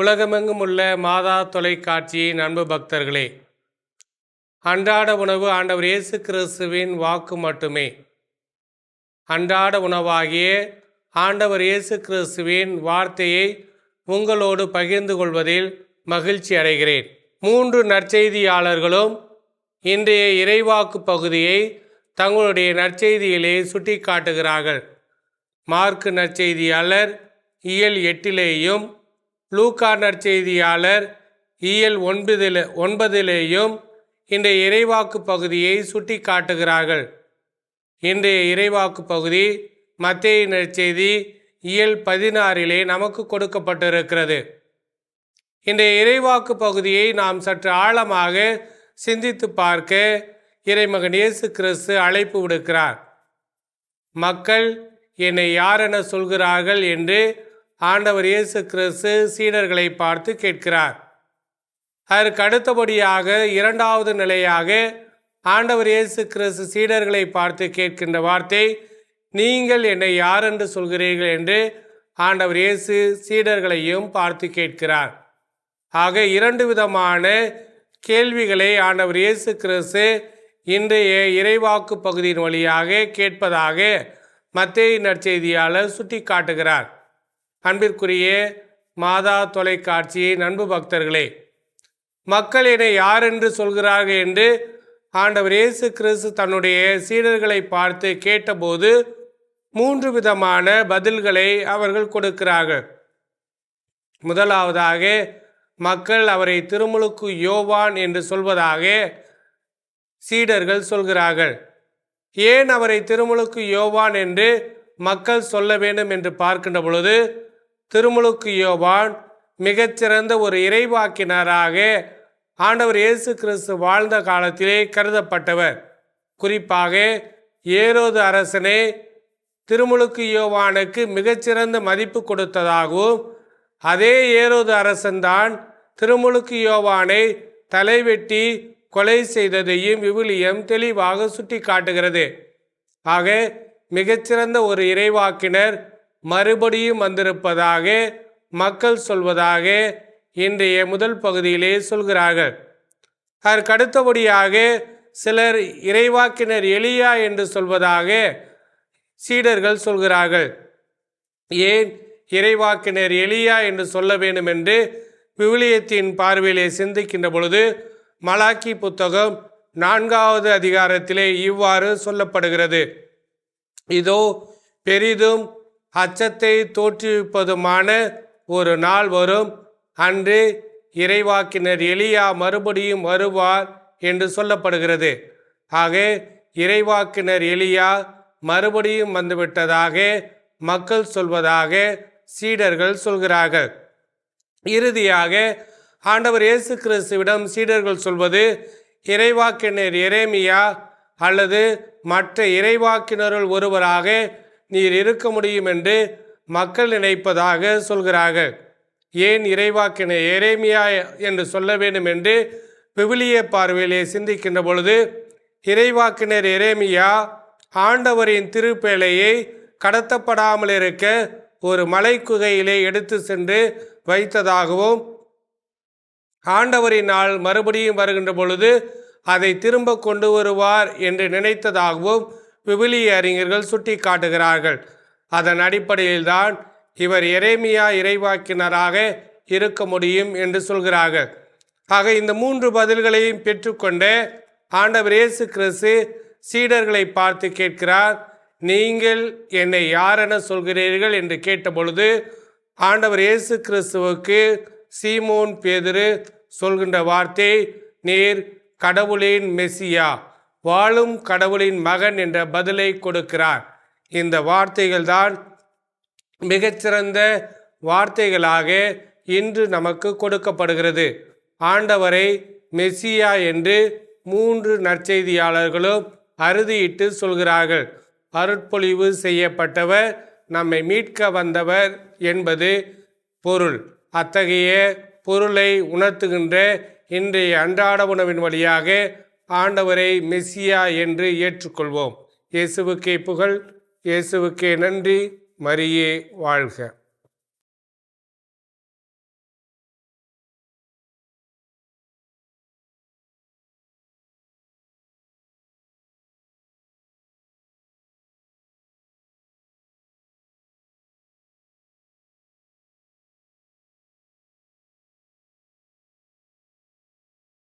உலகமெங்கும் உள்ள மாதா தொலைக்காட்சியை நண்பு பக்தர்களே அன்றாட உணவு ஆண்டவர் இயேசு கிறிஸ்துவின் வாக்கு மட்டுமே. அன்றாட உணவாகிய ஆண்டவர் இயேசு கிறிஸ்துவின் வார்த்தையை உங்களோடு பகிர்ந்து கொள்வதில் மகிழ்ச்சி அடைகிறேன். மூன்று நற்செய்தியாளர்களும் இன்றைய இறைவாக்கு பகுதியை தங்களுடைய நற்செய்தியிலே சுட்டிக்காட்டுகிறார்கள். மார்க்கு நற்செய்தியாளர் இயல் எட்டிலேயும் லூக்கா நற்செய்தியாளர் இயல் ஒன்பதில் ஒன்பதிலேயும் இன்றைய இறைவாக்கு பகுதியை சுட்டி காட்டுகிறார்கள் இன்றைய இறைவாக்கு பகுதி மத்தேயு நற்செய்தி இயல் பதினாறிலே நமக்கு கொடுக்கப்பட்டிருக்கிறது. இன்றைய இறைவாக்கு பகுதியை நாம் சற்று ஆழமாக சிந்தித்து பார்க்க இறைமகன் இயேசு கிறிஸ்து அழைப்பு விடுக்கிறார். மக்கள் என்னை யாரென சொல்கிறார்கள் என்று ஆண்டவர் இயேசு கிறிஸ்து சீடர்களை பார்த்து கேட்கிறார். அதற்கு அடுத்தபடியாக இரண்டாவது நிலையாக ஆண்டவர் இயேசு கிறிஸ்து சீடர்களை பார்த்து கேட்கின்ற வார்த்தை நீங்கள் என்னை யார் என்று சொல்கிறீர்கள்? என்று ஆண்டவர் இயேசு சீடர்களையும் பார்த்து கேட்கிறார். ஆக இரண்டு விதமான கேள்விகளை ஆண்டவர் இயேசு கிறிஸ்து இன்றைய இறைவாக்கு பகுதியின் வழியாக கேட்பதாக மத்திய நற்செய்தியாளர் சுட்டி காட்டுகிறார் அன்பிற்குரிய மாதா தொலைக்காட்சியை நண்பு பக்தர்களே மக்கள் என்னை யார் என்று சொல்கிறார்கள் என்று ஆண்டவர் இயேசு கிறிஸ்து தன்னுடைய சீடர்களை பார்த்து கேட்டபோது மூன்று விதமான பதில்களை அவர்கள் கொடுக்கிறார்கள். முதலாவதாக மக்கள் அவரை திருமுழுக்கு யோவான் என்று சொல்வதாக சீடர்கள் சொல்கிறார்கள். ஏன் அவரை திருமுழுக்கு யோவான் என்று மக்கள் சொல்ல வேண்டும் என்று பார்க்கின்ற பொழுது திருமுழுக்கு யோவான் மிகச்சிறந்த ஒரு இறைவாக்கினராக ஆண்டவர் இயேசு கிறிஸ்து வாழ்ந்த காலத்திலே கருதப்பட்டவர். குறிப்பாக ஏரோது அரசனே திருமுழுக்கு யோவானுக்கு மிகச்சிறந்த மதிப்பு கொடுத்ததாகவும் அதே ஏரோது அரசன்தான் திருமுழுக்கு யோவானை தலைவெட்டி கொலை செய்ததையும் விவிலியம் தெளிவாக சுட்டி காட்டுகிறது ஆக மிகச்சிறந்த ஒரு இறைவாக்கினர் மறுபடியும் வந்திருப்பதாக மக்கள் சொல்வதாக இன்றைய முதல் பகுதியிலே சொல்கிறார்கள். அதற்கு அடுத்தபடியாக சிலர் இறைவாக்கினர் எளியா என்று சொல்வதாக சீடர்கள் சொல்கிறார்கள். ஏன் இறைவாக்கினர் எளியா என்று சொல்ல வேண்டும் என்று விவிலியத்தின் பார்வையிலே சிந்திக்கின்ற பொழுது மலாக்கி புத்தகம் நான்காவது அதிகாரத்திலே இவ்வாறு சொல்லப்படுகிறது. இதோ பெரிதும் அச்சத்தை தோற்றுவிப்பதுமான ஒரு நாள் வரும். அன்று இறைவாக்கினர் எலியா மறுபடியும் வருவார் என்று சொல்லப்படுகிறது. ஆக இறைவாக்கினர் எலியா மறுபடியும் வந்துவிட்டதாக மக்கள் சொல்வதாக சீடர்கள் சொல்கிறார்கள். இறுதியாக ஆண்டவர் இயேசு கிறிஸ்துவிடம் சீடர்கள் சொல்வது இறைவாக்கினர் எரேமியா அல்லது மற்ற இறைவாக்கினருள் ஒருவராக நீர் இருக்க முடியும் என்று மக்கள் நினைப்பதாக சொல்கிறார்கள். ஏன் இறைவாக்கினர் எரேமியா என்று சொல்ல வேண்டும் என்று விவிலிய பார்வையிலே சிந்திக்கின்ற பொழுது இறைவாக்கினர் எரேமியா ஆண்டவரின் திருப்பேலையை கடத்தப்படாமல் இருக்க ஒரு மலை குகையிலே எடுத்து சென்று வைத்ததாகவும் ஆண்டவரின் நாள் மறுபடியும் வருகின்ற பொழுது அதை திரும்ப கொண்டு வருவார் என்று நினைத்ததாகவும் விவிலிய அறிஞர்கள் சுட்டி காட்டுகிறார்கள். அதன் அடிப்படையில்தான் இவர் எரேமியா இறைவாக்கினராக இருக்க முடியும் என்று சொல்கிறார்கள். ஆக இந்த மூன்று பதில்களையும் பெற்றுக்கொண்டு ஆண்டவர் இயேசு கிறிஸ்து சீடர்களை பார்த்து கேட்கிறார் நீங்கள் என்னை யாரென சொல்கிறீர்கள்? என்று கேட்டபொழுது ஆண்டவர் இயேசு கிறிஸ்துவுக்கு சீமோன் பேதுரு சொல்கின்ற வார்த்தை நீர் கடவுளின் மெஸ்ஸியா வாழும் கடவுளின் மகன் என்ற பதிலை கொடுக்கிறார். இந்த வார்த்தைகள் தான் மிகச்சிறந்த வார்த்தைகளாக இன்று நமக்கு கொடுக்கப்படுகிறது. ஆண்டவரை மெஸ்ஸியா என்று மூன்று நற்செய்தியாளர்களும் அறுதியிட்டு சொல்கிறார்கள். அருட்பொழிவு செய்யப்பட்டவர் நம்மை மீட்க வந்தவர் என்பது பொருள். அத்தகைய பொருளை உணர்த்துகின்ற இன்றைய அன்றாட உணவின் வழியாக ஆண்டவரை மெஸ்ஸியா என்று ஏற்றுக்கொள்வோம். இயேசுவுக்கே புகழ் இயேசுவுக்கே நன்றி மரியே வாழ்க.